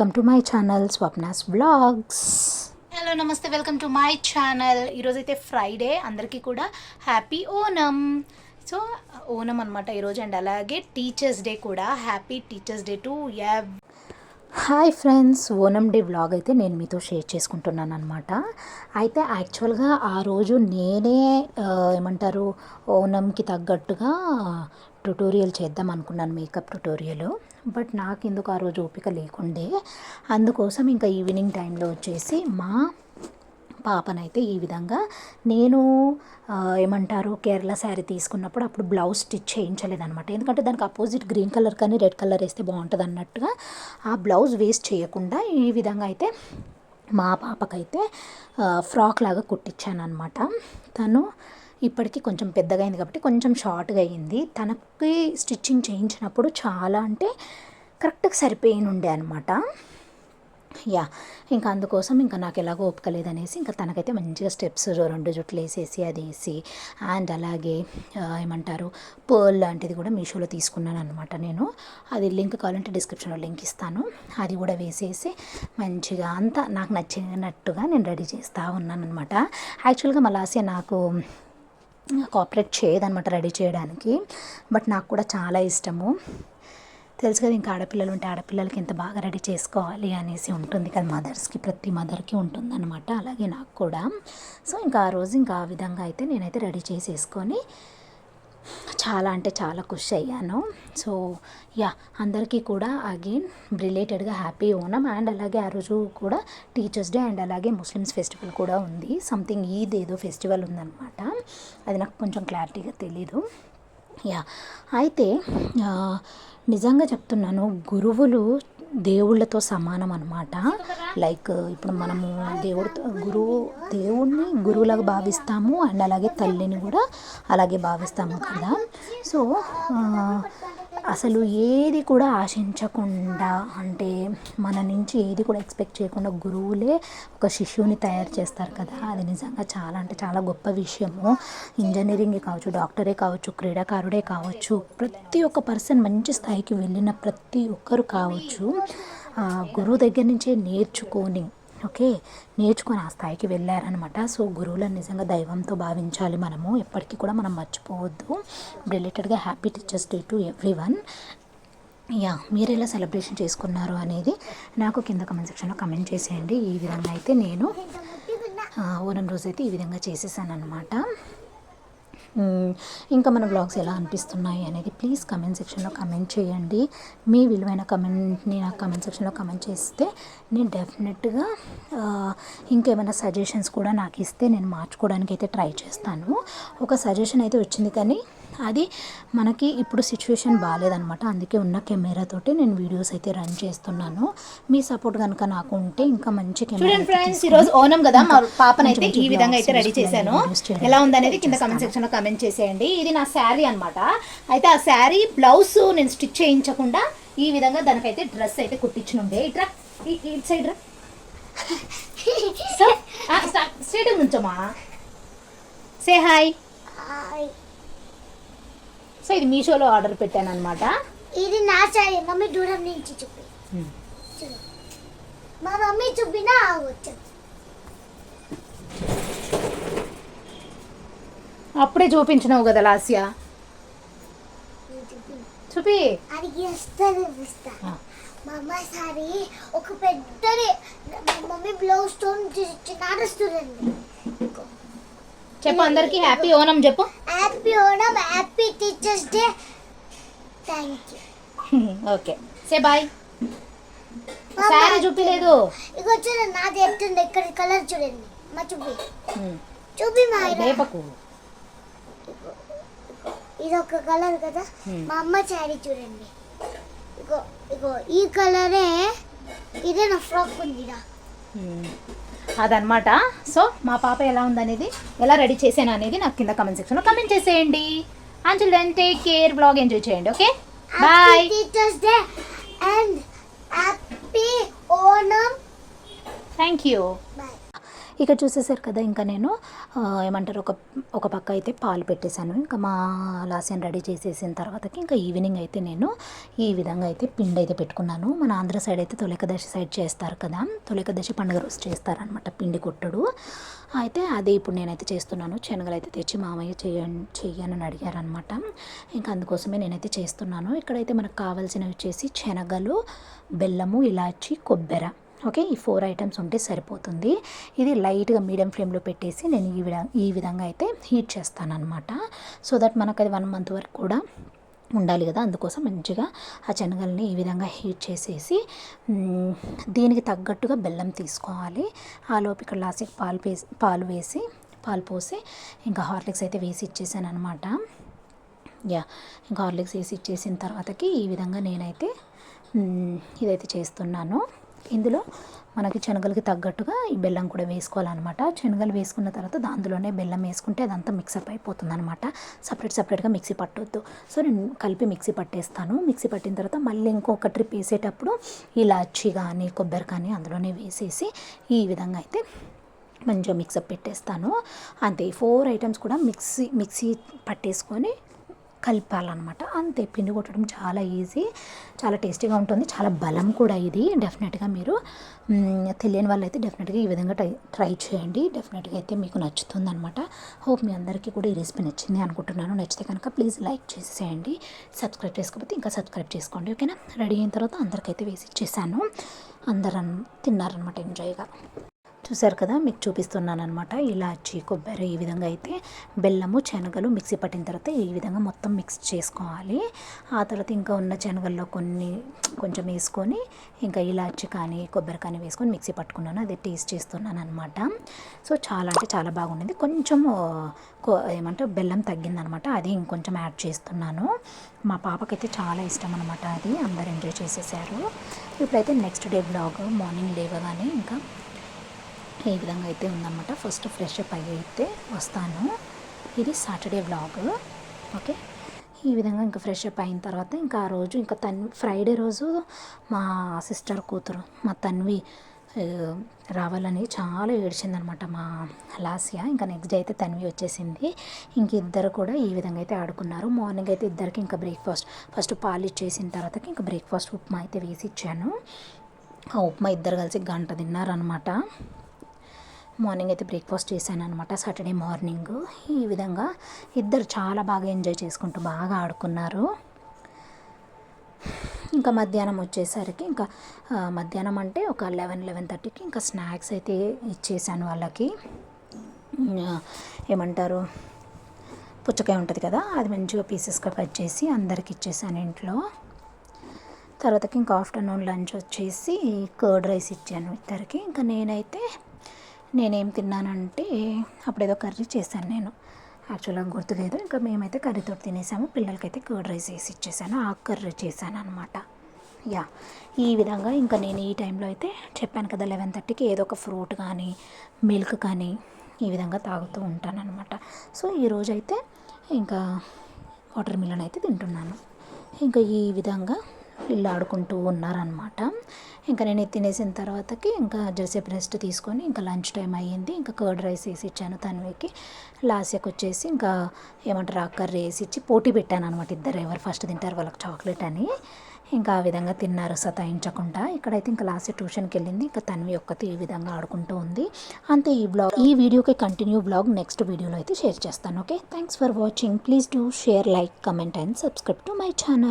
Welcome to my channel Swapna's blogs hello నమస్తే. Welcome to my channel ఈరోజైతే Friday అందరికీ కూడా హ్యాపీ ఓనం సో ఓనం అనమాట ఈరోజు అండ్ అలాగే టీచర్స్ డే కూడా. హ్యాపీ టీచర్స్ డే టు ఎవ్ hi friends Onam day vlog అయితే నేను మీతో షేర్ చేసుకుంటున్నాను అనమాట అయితే యాక్చువల్గా ఆ రోజు నేనే ఏమంటారు ఓనంకి తగ్గట్టుగా ట్యుటోరియల్ చేద్దాం అనుకున్నాను మేకప్ ట్యుటోరియల్ బట్ నాకు ఎందుకు ఆ రోజు ఓపిక లేకుండే. అందుకోసం ఇంకా ఈవినింగ్ టైంలో వచ్చేసి మా పాపనైతే ఈ విధంగా నేను ఏమంటారు కేరళ శారీ తీసుకున్నప్పుడు అప్పుడు బ్లౌజ్ స్టిచ్ చేయించలేదనమాట ఎందుకంటే దానికి అపోజిట్ గ్రీన్ కలర్ కానీ రెడ్ కలర్ వేస్తే బాగుంటుంది అన్నట్టుగా ఆ బ్లౌజ్ వేస్ట్ చేయకుండా ఈ విధంగా అయితే మా పాపకైతే ఫ్రాక్ లాగా కుట్టించాను అనమాట తను ఇప్పటికీ కొంచెం పెద్దగా అయింది కాబట్టి కొంచెం షార్ట్గా అయ్యింది తనకి స్టిచ్చింగ్ చేయించినప్పుడు చాలా అంటే కరెక్ట్గా సరిపోయిన ఉండే అనమాట యా ఇంకా అందుకోసం ఇంకా నాకు ఎలాగో ఓపిక లేదనేసి ఇంకా తనకైతే మంచిగా స్టెప్స్ రెండు జుట్లు వేసేసి అది వేసి అండ్ అలాగే ఏమంటారు పర్ల్ లాంటిది కూడా మీషోలో తీసుకున్నాను అనమాట నేను. అది లింక్ కావాలంటే డిస్క్రిప్షన్లో లింక్ ఇస్తాను. అది కూడా వేసేసి మంచిగా అంతా నాకు నచ్చినట్టుగా నేను రెడీ చేస్తూ ఉన్నాను అనమాట యాక్చువల్గా మలాసియా నాకు కోఆపరేట్ చేయదనమాట రెడీ చేయడానికి. బట్ నాకు కూడా చాలా ఇష్టము. తెలుసు కదా ఇంకా ఆడపిల్లలు ఉంటే ఆడపిల్లలకి ఎంత బాగా రెడీ చేసుకోవాలి అనేసి ఉంటుంది కదా మదర్స్కి ప్రతి మదర్కి ఉంటుందన్నమాట. అలాగే నాకు కూడా. సో ఇంకా ఆ రోజు ఇంకా ఆ విధంగా అయితే నేనైతే రెడీ చేసేసుకొని చాలా అంటే చాలా ఖుషి అయ్యాను. సో యా అందరికీ కూడా అగైన్ రిలేటెడ్గా హ్యాపీ ఓనం. అండ్ అలాగే ఆ రోజు కూడా టీచర్స్ డే అండ్ అలాగే ముస్లిమ్స్ ఫెస్టివల్ కూడా ఉంది. సంథింగ్ ఈద్ ఏదో ఫెస్టివల్ ఉందన్నమాట. అది నాకు కొంచెం క్లారిటీగా తెలీదు. యా అయితే uh, నిజంగా చెప్తున్నాను గురువులు దేవుళ్ళతో సమానం అనమాట లైక్ ఇప్పుడు మనము దేవుడితో గురువు దేవుణ్ణి గురువులాగా భావిస్తాము అండ్ అలాగే తల్లిని కూడా అలాగే భావిస్తాము కదా. సో అసలు ఏది కూడా ఆశించకుండా అంటే మన నుంచి ఏది కూడా ఎక్స్పెక్ట్ చేయకుండా గురువులే ఒక శిష్యుని తయారు చేస్తారు కదా. అది నిజంగా చాలా అంటే చాలా గొప్ప విషయము. ఇంజనీరింగ్ కావచ్చు డాక్టరే కావచ్చు క్రీడాకారుడే కావచ్చు ప్రతి ఒక్క పర్సన్ మంచి స్థాయికి వెళ్ళిన ప్రతి ఒక్కరు కావచ్చు గురువు దగ్గర నుంచే నేర్చుకొని ఓకే నేర్చుకొని ఆ స్థాయికి వెళ్ళారనమాట సో గురువులను నిజంగా దైవంతో భావించాలి మనము. ఎప్పటికీ కూడా మనం మర్చిపోవద్దు. రిలేటెడ్గా happy teachers day to everyone yeah మీరు ఎలా సెలబ్రేషన్ చేసుకున్నారు అనేది నాకు కింద కమెంట్ సెక్షన్లో కమెంట్ చేసేయండి. ఈ విధంగా అయితే నేను ఓనం రోజు అయితే ఈ విధంగా చేసేసాను అనమాట ఇంకా మన బ్లాగ్స్ ఎలా అనిపిస్తున్నాయి అనేది ప్లీజ్ కమెంట్ సెక్షన్లో కమెంట్ చేయండి. మీ విలువైన కమెంట్ని నాకు కమెంట్ సెక్షన్లో కమెంట్ చేస్తే నేను డెఫినెట్గా ఇంకేమైనా సజెషన్స్ కూడా నాకు ఇస్తే నేను మార్చుకోవడానికి అయితే ట్రై చేస్తాను. ఒక సజెషన్ అయితే వచ్చింది కానీ అది మనకి ఇప్పుడు సిచ్యువేషన్ బాగాలేదనమాట అందుకే ఉన్న కెమెరాతోటి నేను వీడియోస్ అయితే రన్ చేస్తున్నాను. మీ సపోర్ట్ కనుక నాకు ఉంటే ఇంకా మంచి కెమెరా చూడండి ఫ్రెండ్స్ ఈరోజు ఓనం కదా? మా పాపనైతే ఈ విధంగా అయితే రెడీ చేశాను. ఎలా ఉందనేది కింద కమెంట్ సెక్షన్లో కమెంట్ చేసేయండి. ఇది నా శారీ అన్నమాట. అయితే ఆ శారీ బ్లౌజ్ నేను స్టిచ్ చేయించకుండా ఈ విధంగా దానికైతే డ్రెస్ అయితే కుట్టించనుండే. ఇట్రా ఈ- ఈ సైడ్ రా. సో స్ట్రేట్ నుంచోమా? సే హాయ్ సో ఇది మీషోలో ఆర్డర్ పెట్టాను అనమాట ఇది నా సారీ మమ్మీ దూరం నుంచి చూపి మా మమ్మీ చూపినా వచ్చు అప్పుడే చూపించినావు కదా లాస్యా. చూపి. అది ఇస్తా ఆ. మా అమ్మ సారీ ఒక పెద్దది. మమ్మీ బ్లౌజ్తో నడుస్తుందండి చెప్పు అందరికి హ్యాపీ ఓనం చెప్పు. Happy Onam happy teachers day thank you okay say bye sari చూపిలేదు. ఇక చూడండి నాది ఎట్టుంది ఇక్కడ కలర్ చూడండి. మా చూపి. చూపి మా. లేపకు ఇది ఒక కలర్ కదా. Hmm. మా అమ్మ శారీ చూడండి. ఇగో ఇగో ఈ కలరే ఇదే నా ఫ్రాక్ ఉందిరా అదనమాట సో మా పాప ఎలా ఉందనేది ఎలా రెడీ చేసాను అనేది నాకు కింద కమెంట్ సెక్షన్లో కమెంట్ చేసేయండి. అంచుల్ then take care vlog enjoy చేయండి okay? Bye teachers day and happy Onam thank you ఇక ఇక్కడ చూసేసారు కదా ఇంకా నేను ఏమంటారు ఒక ఒక పక్క అయితే పాలు పెట్టేశాను. ఇంకా మా లాస్యాన్ని రెడీ చేసేసిన తర్వాతకి ఇంకా ఈవినింగ్ అయితే నేను ఈ విధంగా అయితే పిండి అయితే పెట్టుకున్నాను. మన ఆంధ్ర సైడ్ అయితే తొలకదశి సైడ్ చేస్తారు కదా తొలకదశి పండుగ రోజు చేస్తారనమాట పిండి కొట్టుడు. అయితే అదే ఇప్పుడు నేనైతే చేస్తున్నాను. శనగలు అయితే తెచ్చి మామయ్య చెయ్యను చెయ్యనని అడిగారనమాట ఇంకా అందుకోసమే నేనైతే చేస్తున్నాను. ఇక్కడైతే మనకు కావాల్సినవి వచ్చేసి శనగలు బెల్లము ఇలాచి కొబ్బెర. ఓకే? ఈ ఫోర్ ఐటమ్స్ ఉంటే సరిపోతుంది. ఇది లైట్గా మీడియం ఫ్లేమ్లో పెట్టేసి నేను ఈ విధంగా ఈ విధంగా అయితే హీట్ చేస్తాను అనమాట సో దట్ మనకు అది వన్ మంత్ వరకు కూడా ఉండాలి కదా? అందుకోసం మంచిగా ఆ శనగల్ని ఈ విధంగా హీట్ చేసేసి దీనికి తగ్గట్టుగా బెల్లం తీసుకోవాలి. ఆ లోపు ఇక్కడ లాస్ట్కి పాలు వేసి పాలు వేసి పాలు పోసి ఇంకా హార్లిక్స్ అయితే వేసి ఇచ్చేసాను అనమాట యా ఇంకా హార్లిక్స్ వేసి ఇచ్చేసిన తర్వాతకి ఈ విధంగా నేనైతే ఇదైతే చేస్తున్నాను. ఇందులో మనకి శనగలకి తగ్గట్టుగా ఈ బెల్లం కూడా వేసుకోవాలన్నమాట. శనగలు వేసుకున్న తర్వాత దాంట్లోనే బెల్లం వేసుకుంటే అదంతా మిక్సప్ అయిపోతుంది అనమాట సపరేట్ సపరేట్గా మిక్సీ పట్టొద్దు. సో నేను కలిపి మిక్సీ పట్టేస్తాను. మిక్సీ పట్టిన తర్వాత మళ్ళీ ఇంకొక ట్రిప్ వేసేటప్పుడు ఇలాచి కానీ కొబ్బరి కానీ అందులోనే వేసేసి ఈ విధంగా అయితే మంచిగా మిక్సప్ పెట్టేస్తాను. అంతే ఫోర్ ఐటమ్స్ కూడా మిక్సీ మిక్సీ పట్టేసుకొని కలిపాలన్నమాట. అంతే పిండి కొట్టడం చాలా ఈజీ చాలా టేస్టీగా ఉంటుంది చాలా బలం కూడా ఇది. డెఫినెట్గా మీరు తెలియని వాళ్ళైతే డెఫినెట్గా ఈ విధంగా ట్రై ట్రై చేయండి. డెఫినెట్గా అయితే మీకు నచ్చుతుంది అనమాట హోప్ మీ అందరికీ కూడా ఈ రెసిపీ నచ్చింది అనుకుంటున్నాను. నచ్చితే కనుక ప్లీజ్ లైక్ చేసేయండి. సబ్స్క్రైబ్ చేసుకోకపోతే ఇంకా సబ్స్క్రైబ్ చేసుకోండి ఓకేనా? రెడీ అయిన తర్వాత అందరికైతే వేసి ఇచ్చేసాను. అందరం తిన్నారనమాట ఎంజాయ్గా చూసారు కదా మీకు చూపిస్తున్నాను అనమాట ఇలాచి కొబ్బరి ఈ విధంగా అయితే బెల్లము శనగలు మిక్సీ పట్టిన తర్వాత ఈ విధంగా మొత్తం మిక్స్ చేసుకోవాలి. ఆ తర్వాత ఇంకా ఉన్న శనగల్లో కొన్ని కొంచెం వేసుకొని ఇంకా ఇలాచి కానీ కొబ్బరి కానీ వేసుకొని మిక్సీ పట్టుకున్నాను. అదే టేస్ట్ చేస్తున్నాను అనమాట సో చాలా అంటే చాలా బాగుండింది. కొంచెం ఏమంటే బెల్లం తగ్గిందనమాట అది ఇంకొంచెం యాడ్ చేస్తున్నాను. మా పాపకైతే చాలా ఇష్టం అనమాట అది. అందరు ఎంజాయ్ చేసేసారు. ఇప్పుడైతే నెక్స్ట్ డే బ్లాగ్ మార్నింగ్ లేవగానే ఇంకా ఈ విధంగా అయితే ఉందన్నమాట. ఫస్ట్ ఫ్రెష్ అప్ అయ్యి అయితే వస్తాను. ఇది సాటర్డే వ్లాగ్ ఓకే ఈ విధంగా ఇంకా ఫ్రెష్ అప్ అయిన తర్వాత ఇంకా ఆ రోజు ఇంకా తన్వి ఫ్రైడే రోజు మా సిస్టర్ కూతురు మా తన్వి రావాలని చాలా ఏడ్చిందనమాట మా లాస్య. ఇంకా నెక్స్ట్ డే అయితే తన్వి వచ్చేసింది. ఇంక ఇద్దరు కూడా ఈ విధంగా అయితే ఆడుకున్నారు. మార్నింగ్ అయితే ఇద్దరికి ఇంకా బ్రేక్ఫాస్ట్ ఫస్ట్ పాలు ఇచ్చేసిన తర్వాత ఇంకా బ్రేక్ఫాస్ట్ ఉప్మా అయితే వేసి ఇచ్చాను. ఆ ఉప్మా ఇద్దరు కలిసి గంట తిన్నారనమాట మార్నింగ్ అయితే బ్రేక్ఫాస్ట్ చేశాను అనమాట సాటర్డే మార్నింగ్. ఈ విధంగా ఇద్దరు చాలా బాగా ఎంజాయ్ చేసుకుంటూ బాగా ఆడుకున్నారు. ఇంకా మధ్యాహ్నం వచ్చేసరికి ఇంకా మధ్యాహ్నం అంటే ఒక లెవెన్ లెవెన్ థర్టీకి ఇంకా స్నాక్స్ అయితే ఇచ్చేసాను వాళ్ళకి. ఏమంటారు? పుచ్చకాయ ఉంటుంది కదా అది మంచిగా పీసెస్గా కట్ చేసి అందరికి ఇచ్చేసాను ఇంట్లో. తర్వాతకి ఇంకా ఆఫ్టర్నూన్ లంచ్ వచ్చేసి కర్డ్ రైస్ ఇచ్చాను ఇద్దరికి. ఇంకా నేనైతే నేనేం తిన్నానంటే అప్పుడేదో కర్రీ చేశాను నేను. యాక్చువల్గా గుర్తులేదు. ఇంకా మేమైతే కర్రీతో తినేసాము. పిల్లలకైతే కర్డ్ రైస్ వేసి ఇచ్చేసాను. ఆ కర్రీ చేశాను అనమాట యా ఈ విధంగా ఇంకా నేను ఈ టైంలో అయితే చెప్పాను కదా లెవెన్ థర్టీకి ఏదో ఒక ఫ్రూట్ కానీ మిల్క్ కానీ ఈ విధంగా తాగుతూ ఉంటానన్నమాట. సో ఈరోజైతే ఇంకా వాటర్ మిలన్ అయితే తింటున్నాను. ఇంకా ఈ విధంగా వీళ్ళు ఆడుకుంటూ ఉన్నారనమాట ఇంకా నేను తినేసిన తర్వాతకి ఇంకా జసేపు రెస్ట్ తీసుకొని ఇంకా లంచ్ టైం అయ్యింది. ఇంకా కర్డ్ రైస్ వేసి ఇచ్చాను తన్వికి. లాస్యకు వచ్చేసి ఇంకా ఏమంటారు ఆ కర్రీ వేసి ఇచ్చి పోటీ పెట్టాను అనమాట ఇద్దరు. ఎవరు ఫస్ట్ తింటారు వాళ్ళకి చాక్లెట్ అని. ఇంకా ఆ విధంగా తిన్నారు సతాయించకుండా. ఇక్కడైతే ఇంకా లాస్ట్ ట్యూషన్కి వెళ్ళింది. ఇంకా తన్వి ఒక్కతి ఈ విధంగా ఆడుకుంటూ ఉంది. అంతే ఈ బ్లాగ్. ఈ వీడియోకి కంటిన్యూ బ్లాగ్ నెక్స్ట్ వీడియోలో అయితే షేర్ చేస్తాను. Okay? Thanks for watching. Please do share like comment and subscribe to my channel.